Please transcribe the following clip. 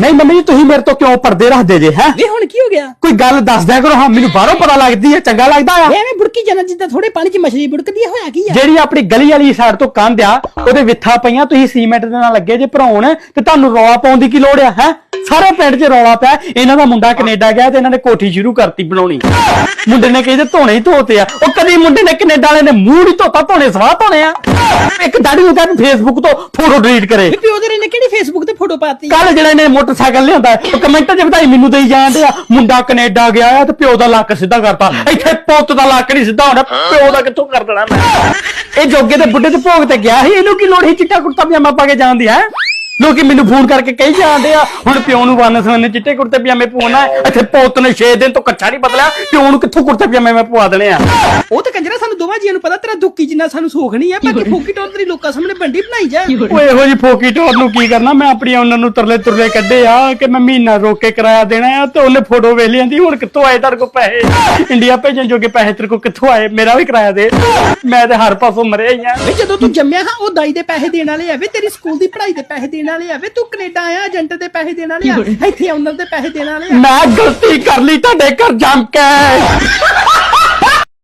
ਨਹੀਂ ਮੰਮੀ ਜੀ ਤੁਸੀਂ ਮੇਰੇ ਤੋਂ ਕਿਉਂ ਪਰਦੇ ਰੱਖਦੇ ਜੇ ਹੈ? ਵੇ ਹੁਣ ਕੀ ਹੋ ਗਿਆ? ਕੋਈ ਗੱਲ ਦੱਸ ਦਿਆ ਕਰੋ ਹਾਂ ਮੈਨੂੰ ਬਾਹਰੋਂ ਪਤਾ ਲੱਗਦੀ ਹੈ ਚੰਗਾ ਲੱਗਦਾ ਆ। ਐਵੇਂ ਬੁੜਕੀ ਜਾਣਾ ਜਿੱਦਾਂ ਥੋੜੇ ਪਾਣੀ 'ਚ ਮਛਲੀ ਬੁੜਕਦੀ ਹੈ ਹੋਇਆ ਕੀ ਆ? ਜਿਹੜੀ ਆਪਣੀ ਗਲੀ ਵਾਲੀ ਸਾਈਡ ਤੋਂ ਕੰਧ ਆ ਉਹਦੇ ਵਿੱਥਾ ਪਈਆਂ ਤੁਸੀਂ ਸੀਮੈਂਟ ਦੇ ਨਾਲ ਲੱਗੇ ਜੇ ਭਰਾਉਣ ਤੇ ਤੁਹਾਨੂੰ ਰੌਲਾ ਪਾਉਣ ਦੀ ਕੀ ਲੋੜ ਆ ਹੈ? ਸਾਰੇ ਪਿੰਡ 'ਚ ਰੌਲਾ ਪਿਆ। ਇਹਨਾਂ ਦਾ ਮੁੰਡਾ ਕੈਨੇਡਾ ਗਿਆ ਤੇ ਇਹਨਾਂ ਨੇ ਕੋਠੀ ਸ਼ੁਰੂ ਕਰਤੀ ਬਣਾਉਣੀ। ਮੁੰਡੇ ਨੇ ਕਹਿੰਦੇ ਧੋਣੇ ਹੀ ਧੋਤੇ ਆ। ਉਹ ਕਦੀ ਮੁੰਡੇ ਨੇ ਕੈਨੇਡਾ ਵਾਲੇ ਨੇ ਮੂੰਹ ਨਹੀਂ ਧੋਤਾ ਧੋਣੇ ਸਵਾਹ ਧੋਣੇ ਆ। ਇੱਕ ਦਾੜੀ ਨੂੰ ਕਹਿੰਦੇ ਫੇਸਬੁੱਕ ਤੋਂ ਫੋਟੋ ਡਿਲੀਟ ਕਰੇ। ਪਿਓ ਤੇਰੇ ਨੇ ਕਿਹੜੀ ਫੇਸਬੁੱਕ ਤੇ ਫੋਟੋ ਪਾਤੀ? ਕੱਲ ਜਿਹੜਾ ਇਹਨੇ ਮੋਟਰਸਾਈਕਲ ਲਿਆਂਦਾ ਉਹ ਕਮੈਂਟਾਂ 'ਚ ਵਧਾਈ ਮੈਨੂੰ ਦੇਈ ਜਾਂਦੇ ਆ ਮੁੰਡਾ ਕੈਨੇਡਾ ਗਿਆ ਆ ਤੇ ਪਿਓ ਦਾ ਲੱਕ ਸਿੱਧਾ ਕਰਤਾ। ਇੱਥੇ ਪੁੱਤ ਦਾ ਲੱਕ ਨਹੀਂ ਸਿੱਧਾ ਹੋਣਾ ਪਿਓ ਦਾ ਕਿੱਥੋਂ ਕਰ ਦੇਣਾ ਮੈਂ? ਇਹ ਜੋਗੇ ਦੇ ਬੁੱਢੇ ਤੇ ਭੋਗ ਤੇ ਗਿਆ ਸੀ ਇਹਨੂੰ ਕੀ ਲੋੜ ਸੀ ਚਿੱਟਾ ਕੁੜਤਾ ਪਜਾਮਾ ਪਾ ਕੇ ਜਾਣ ਦੀ ਹੈ? ਲੋਕੀ ਮੈਨੂੰ ਫੋਨ ਕਰਕੇ ਕਹੀ ਜਾਂਦੇ ਆ ਹੁਣ ਪਿਓ ਨੂੰ ਵੰਨ ਸਵੰਨੇ ਚਿੱਟੇ ਕੁੜਤੇ ਪਜਾਮੇ ਪਵਾਉਣਾ ਹੈ। ਇੱਥੇ ਪੁੱਤ ਨੇ 6 ਦਿਨ ਤੋਂ ਕੱਛਾ ਨਹੀਂ ਬਦਲਿਆ ਪਿਓ ਨੂੰ ਕਿੱਥੋਂ ਕੁੜਤੇ ਪਜਾਮੇ ਮੈਂ ਪਵਾ ਦੇਣੇ ਆ? ਉਹ ਤਾਂ ਕੰਜਰਾ ਸਾਨੂੰ ਦੋਵਾਂ ਜੀਆਂ ਨੂੰ ਪਤਾ ਤੇਰਾ ਦੁੱਕੀ ਜਿੰਨਾ ਸਾਨੂੰ ਸੋਖ ਨਹੀਂ ਹੈ ਬਾਕੀ ਫੋਕੀ ਟੋਰ ਤੇਰੀ ਲੋਕਾਂ ਸਾਹਮਣੇ ਬੰਡੀ ਬਣਾਈ ਜਾ। ਓਏ ਇਹੋ ਜੀ ਫੋਕੀ ਟੋਰ ਨੂੰ ਕੀ ਕਰਨਾ ਮੈਂ ਆਪਣੀ ਉਹਨਾਂ ਨੂੰ ਤਰਲੇ ਤੁਰਲੇ ਕੱਢੇ ਆ ਕਿ ਮੈਂ ਮਹੀਨਾ ਰੋਕ ਕੇ ਕਿਰਾਇਆ ਦੇਣਾ ਆ ਤੇ ਉਹਨੇ ਫੋਟੋ ਵੇਖ ਲਈ ਆਂਦੀ ਹੁਣ ਕਿੱਥੋਂ ਆਏ ਤੁਹਾਡੇ ਕੋਲ ਪੈਸੇ? ਇੰਡੀਆ ਭੇਜਣ ਜੋਗੇ ਪੈਸੇ ਤੇਰੇ ਕੋਲ ਕਿੱਥੋਂ ਆਏ? ਮੇਰਾ ਵੀ ਕਿਰਾਇਆ ਦੇ। ਮੈਂ ਤੇ ਹਰ ਪਾਸੋਂ ਮਰਿਆ ਹੀ ਆ। ਵੇ ਜਦੋਂ ਤੂੰ ਜੰਮਿਆ ਹਾਂ ਉਹ ਦਾਈ ਦੇ ਪੈਸੇ ਦੇਣ ਵਾਲੇ ਆ ਵੇ ਤੇਰੀ ਸਕੂਲ ਦੀ ਪੜ੍ਹਾਈ ਦੇ ਪੈਸੇ ਦੇਣ ਵਾਲੇ ਆ। ਵੇ ਤੂੰ ਕੈਨੇਡਾ ਆਇਆ ਏਜੰਟ ਦੇ ਪੈਸੇ ਦੇਣ ਵਾਲੇ ਆ। ਇੱਥੇ ਆਉਂਦਰ ਦੇ ਪੈਸੇ ਦੇਣ ਵਾਲੇ ਆ। ਮੈਂ ਗਲਤੀ ਕਰ ਲਈ ਤੁਹਾਡੇ ਘਰ ਜੰਮ ਕੇ।